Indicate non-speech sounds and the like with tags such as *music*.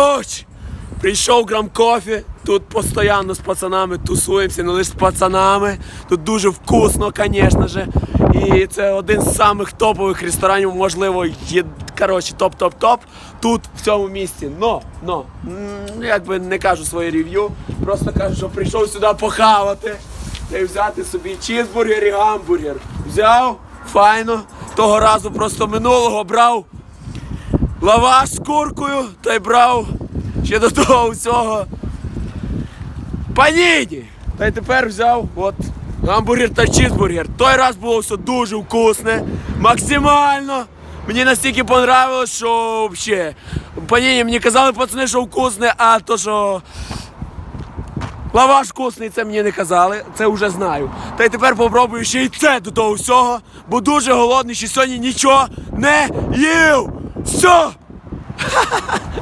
Коротше, прийшов грам кофе. Тут постійно з пацанами тусуємося, не лише з пацанами. Тут дуже вкусно, звісно же. І це один з самих топових ресторанів, можливо, є, коротше, топ-топ-топ. Тут в цьому місті. Но, но, м, якби не кажу своє рев'ю, просто кажу, що прийшов сюди похавати й взяти собі чізбургер і гамбургер. Взяв, файно. Того разу просто минулого брав лаваш з куркою та й брав ще до того всього паніні. Та й тепер взяв от гамбургер та чізбургер. Той раз було все дуже вкусне, максимально. Мені настільки понравилось, що взагалі. Паніні мені казали пацани, що вкусне, а то що. Лаваш вкусний, це мені не казали, це вже знаю. Та й тепер попробую ще й це до того всього, бо дуже голодний, ще сьогодні нічого не їв. Все! *laughs*